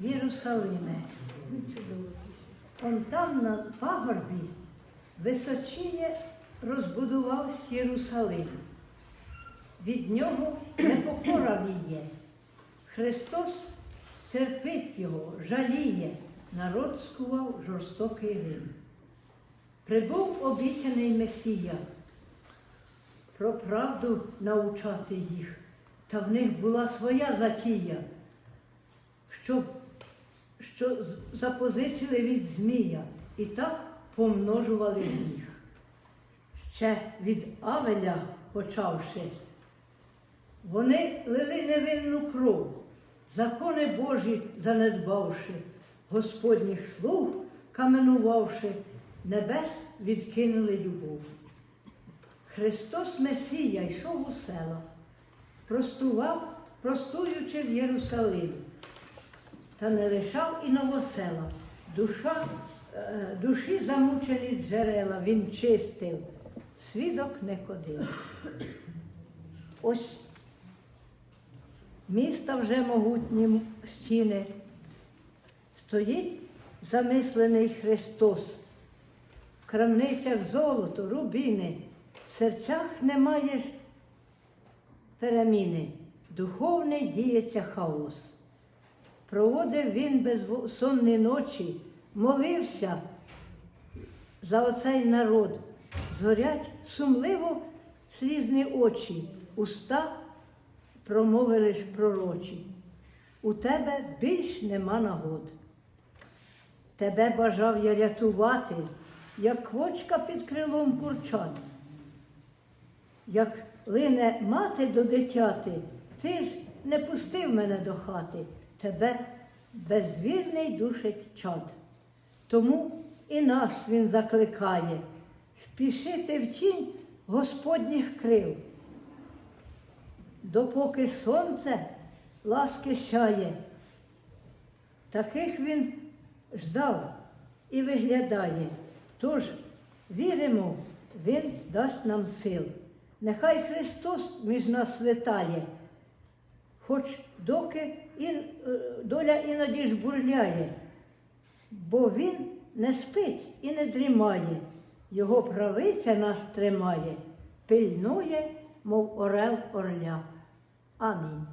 Єрусалиме. Он там на пагорбі височіє розбудувався Єрусалим. Від нього непокора віє. Христос терпить його, жаліє, народ скував жорстокий Рим. Прибув обіцяний Месія, про правду научати їх, та в них була своя затія, щоб що запозичили від Змія і так помножували їх. Ще від Авеля почавши, вони лили невинну кров, закони Божі занедбавши, Господніх слуг каменувавши, небес відкинули любов. Христос Месія йшов у села, простував, простуючи в Єрусалим та не лишав і новосела. Душа, е, душі замучені джерела він чистив, свідок не кодив. Ось міста вже могутні стіни, стоїть замислений Христос. В крамницях золото, рубіни, в серцях немає ж переміни, духовний діється хаос. Проводив він безсонні ночі, молився за оцей народ. Зорять сумливо слізні очі, уста промовили ж пророчі. У тебе більш нема нагод. Тебе бажав я рятувати, як квочка під крилом курчат. Як лине мати до дитяти, ти ж не пустив мене до хати, тебе безвірний душить чад. Тому і нас він закликає спішити в тінь Господніх крил. Допоки сонце ласки сяє, таких він ждав і виглядає. Тож віримо, Він дасть нам сил. Нехай Христос між нас святає, хоч доки і, е, доля іноді ж бурляє, бо Він не спить і не дрімає, Його правиця нас тримає, пильнує, мов орел орля. Амінь.